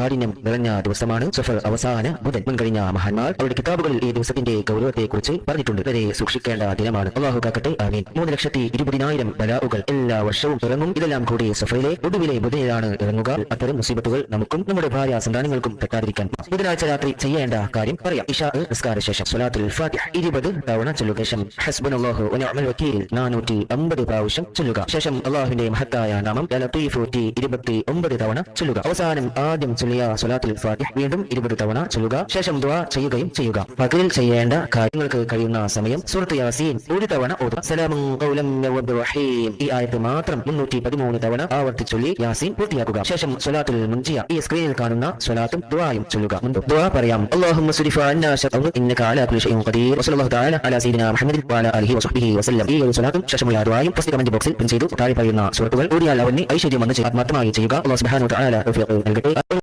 കാഠിന്യം നിറഞ്ഞ ദിവസമാണ് സഫർ അവസാന ബുധൻ മുൻകഴിഞ്ഞ മഹാന്മാർ അവരുടെ കിതാബുകളിൽ ഈ ദിവസത്തിന്റെ ഗൗരവത്തെ കുറിച്ച് പറഞ്ഞിട്ടുണ്ട്. വരെ സൂക്ഷിക്കേണ്ട ദിനമാണ്. അള്ളാഹു കാക്കട്ടെ ആമീൻ. മൂന്ന് ലക്ഷത്തി ഇരുപതിനായിരം ബലാവുകൾ എല്ലാ വർഷവും ഇറങ്ങും ഇതെല്ലാം കൂടി സഫറിലെ ഒടുവിലെ ബുധനിലാണ് ഇറങ്ങുക. അത്തരം മുസീബത്തുകൾ നമുക്കും നമ്മുടെ ഭാര്യ സന്താനങ്ങൾക്കും തെറ്റാതിരിക്കാൻ ബുധനാഴ്ച രാത്രി ചെയ്യേണ്ട കാര്യം പറയാം. ഇഷാ നിസ്കാര ശേഷം സ്വലാത്തുൽ ഇരുപത് തവണ ചൊല്ലുക. ശേഷം ഹസ്ബുനല്ലാഹു വനിഅമൽ വക്കീൽ നാനൂറ്റി അമ്പത് പ്രാവശ്യം ചൊല്ലുക. ശേഷം അള്ളാഹുവിന്റെ മഹത്തായ നാമം ഇരുപത്തി ഒമ്പത് തവണ ചൊല്ലുക. അവസാനം ആദ്യം ചൊല്ലിയ സ്വലാത്തുൽ ഫാത്തിഹ വീണ്ടും ഇരുപത് തവണ ചൊല്ലുക. ശേഷം ദുആ ചെയ്യുകയും ചെയ്യുക. പകലിൽ ചെയ്യേണ്ട കാര്യങ്ങൾക്ക് കഴിയുന്ന സമയം സുഹൃത്ത് യാസീൻ ഒരു തവണ ഓതുക. മിർ ഈ ആയത്ത് മാത്രം മുന്നൂറ്റി പതിമൂന്ന് തവണ ആവർത്തിച്ചൊല്ലി യാസീൻ പൂർത്തിയാക്കുക. ശേഷം സ്വലാത്തുൽ മുൻജിയ ഈ സ്ക്രീനിൽ കാണുന്ന സൊലാത്തും ദുആയും ചൊല്ലുക. മുൻപ് പറയാം അല്ലാഹുമ്മ സുരിഫ അന്നാ ശർറു ഇന്നക അലാ കുല്ലി ഷൈഇൻ ഖദീർ. വസല്ലല്ലാഹു തആല അലാ സയ്യിദിനാ മുഹമ്മദിൻ വഅലാ ആലിഹി വസഹ്ബിഹി വസല്ലം. ഈ ഒരു സ്വലാത്തും ശേഷമുള്ള ദുആയും ഫസ്റ്റ് കമന്റ് ബോക്സിൽ പിൻ ചെയ്തു. താഴെ പറയുന്ന സുഹൃത്തുക്കൾ ഓടിയാൽ അവന് ഐശ്വര്യം വന്ന് ആത്മാർത്ഥമായി ചെയ്യുക. അല്ലാഹു സുബ്ഹാനഹു വ തആല നൽകട്ടെ.